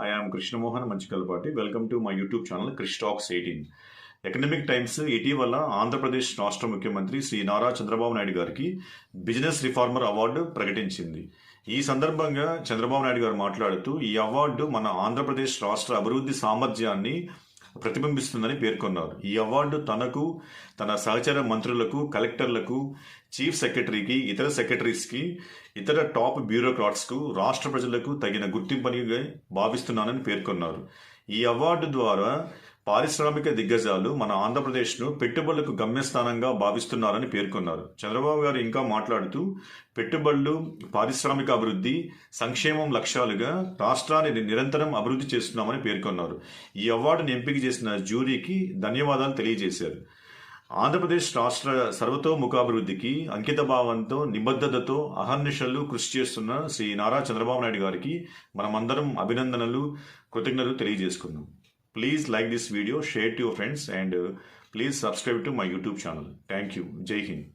I am Krishnamohan Manchikalpati welcome to my YouTube channel క్రిస్టాక్స్ eighteen Economic Times ఇటీవల ఆంధ్రప్రదేశ్ రాష్ట్ర ముఖ్యమంత్రి శ్రీ నారా చంద్రబాబు నాయుడు గారికి బిజినెస్ రిఫార్మర్ అవార్డు ప్రకటించింది. ఈ సందర్భంగా చంద్రబాబు నాయుడు గారు మాట్లాడుతూ ఈ అవార్డు మన ఆంధ్రప్రదేశ్ రాష్ట్ర అభివృద్ధి సామర్థ్యాన్ని ప్రతిబింబిస్తుందని పేర్కొన్నారు. ఈ అవార్డు తనకు తన సహచర మంత్రులకు కలెక్టర్లకు చీఫ్ సెక్రటరీకి ఇతర సెక్రటరీస్కి ఇతర టాప్ బ్యూరోక్రాట్స్కు రాష్ట్ర ప్రజలకు తగిన గుర్తింపునిగా భావిస్తున్నానని పేర్కొన్నారు. ఈ అవార్డు ద్వారా పారిశ్రామిక దిగ్గజాలు మన ఆంధ్రప్రదేశ్ను పెట్టుబడులకు గమ్యస్థానంగా భావిస్తున్నారని పేర్కొన్నారు. చంద్రబాబు గారు ఇంకా మాట్లాడుతూ పెట్టుబడులు పారిశ్రామిక అభివృద్ధి సంక్షేమం లక్ష్యాలుగా రాష్ట్రాన్ని నిరంతరం అభివృద్ధి చేస్తున్నామని పేర్కొన్నారు. ఈ అవార్డును ఎంపిక చేసిన జ్యూరీకి ధన్యవాదాలు తెలియజేశారు. ఆంధ్రప్రదేశ్ రాష్ట్ర సర్వతోముఖాభివృద్ధికి అంకిత భావంతో నిబద్ధతతో అహర్నిశలు కృషి చేస్తున్న శ్రీ నారా చంద్రబాబు నాయుడు గారికి మనమందరం అభినందనలు కృతజ్ఞతలు Please like this video, share to your friends and uh, please subscribe to my YouTube channel. Thank you. Jai Hind.